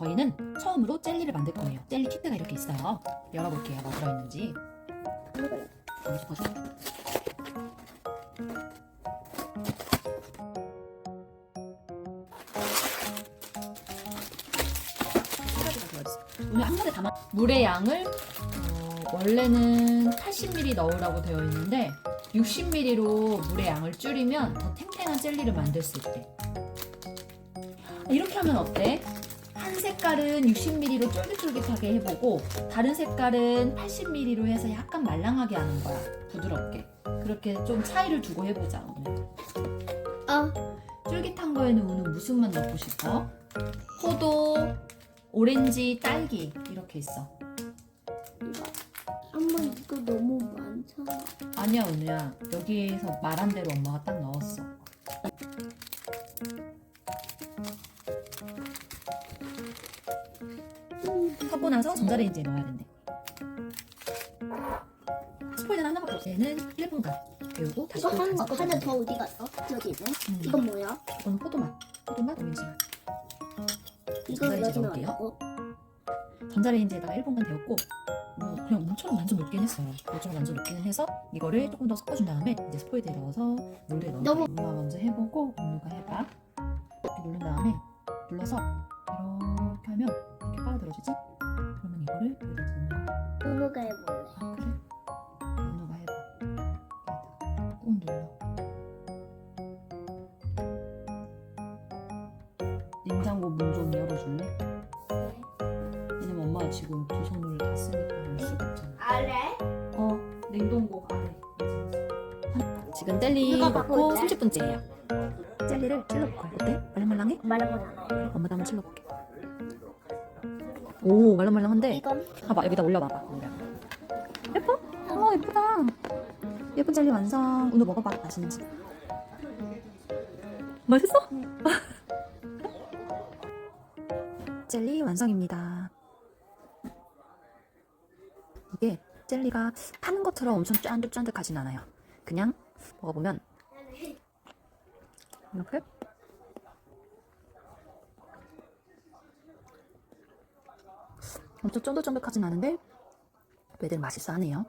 저희는 처음으로 젤리를 만들 거예요. 젤리 키트가 이렇게 있어요. 열어볼게요. 뭐 들어있는지. 오늘 한 번에 담아. 물의 양을 어, 원래는 80ml 넣으라고 되어 있는데 60ml로 물의 양을 줄이면 더 탱탱한 젤리를 만들 수 있대. 이렇게 하면 어때? 한 색깔은 60ml로 쫄깃쫄깃하게 해보고 다른 색깔은 80ml로 해서 약간 말랑하게 하는 거야. 부드럽게. 그렇게 좀 차이를 두고 해보자 오늘. 아, 쫄깃한 거에는 오늘 무슨 맛 넣고 싶어? 포도, 오렌지, 딸기 이렇게 있어. 엄마 이거 너무 많잖아. 아니야 은우야 여기에서 말한 대로 엄마가 딱 넣었어. 하고 나서 전자레인지에 넣어야 된대. 스포일러 하나밖에 없어. 얘는 1분간 데우고 다시 이거 또한 거, 하나 돼. 더 어디 갔어? 저기 있네. 음, 이건 뭐야? 이건 포도맛. 포도맛, 오렌지 맛. 이거 전자레인지 넣으면 넣을게요. 전자레인지에다가 1분간 데웠고 뭐 그냥 물처럼 완전 녹긴 했어요. 물처럼 완전 녹기는 해서 이거를 조금 더 섞어준 다음에 이제 스포이드에 넣어서 물에 넣어. 너무- 엄마 먼저 해보고 언니가 해봐. 이렇게 누른 다음에 눌러서 이렇게 하면 이렇게 빨아들어지지? 그러면 이거를 여기다 넣는 거야. 누누가 해볼래. 아 그래? 언니가 해봐. 여기다가 꾹 눌러. 냉장고 문 좀 열어줄래? 왜냐면 엄마가 지금 두 손을 다 쓰니까 열 수가 없잖아. 아래? 어, 냉동고 안에. 지금 젤리 누가 먹고 바꿔 있대? 30분째예요. 젤리를 찔러볼까요? 어때? 말랑말랑해? 말랑말랑. 엄마도 한번 찔러볼게. 오, 말랑말랑한데? 이건 봐봐, 여기다 올려봐봐. 예뻐? 어, 예쁘다. 예쁜 젤리 완성. 오늘 먹어봐, 맛있는지. 맛있어? 젤리 완성입니다. 이게 젤리가 파는 것처럼 엄청 쫀득쫀득하진 않아요. 그냥 먹어보면 이렇게 엄청 쫀득쫀득하진 않은데 애들 맛있어 하네요.